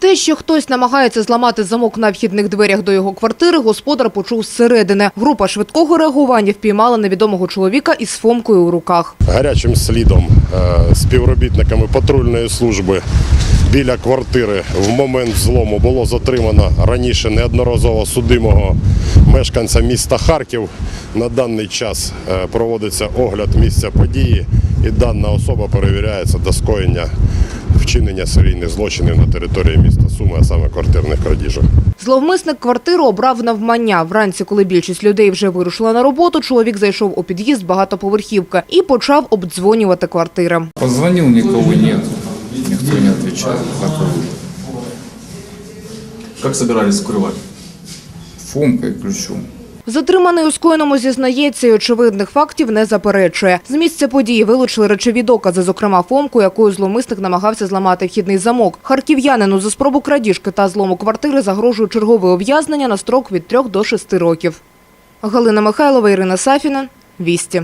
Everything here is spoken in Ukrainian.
Те, що хтось намагається зламати замок на вхідних дверях до його квартири, господар почув зсередини. Група швидкого реагування впіймала невідомого чоловіка із фомкою у руках. гарячим слідом е, співробітниками патрульної служби біля квартири в момент злому було затримано раніше неодноразово судимого мешканця міста Харків. На даний час е, проводиться огляд місця події і дана особа перевіряється до скоєння вчинення серійних злочинів на території міста Суми, а саме квартирних крадіжок. Зловмисник квартиру обрав навмання. Вранці, коли більшість людей вже вирушила на роботу, чоловік зайшов у під'їзд багатоповерхівки і почав обдзвонювати квартири. Позвонил, никого нет. Как собирались скрывать? Фомкой ключом. Затриманий у скоєному зізнається і очевидних фактів не заперечує. З місця події вилучили речові докази, зокрема фомку, якою зловмисник намагався зламати вхідний замок. Харків'янину за спробу крадіжки та злому квартири загрожує чергове ув'язнення на строк від 3 до 6 років. Галина Михайлова, Ірина Сафіна. Вісті.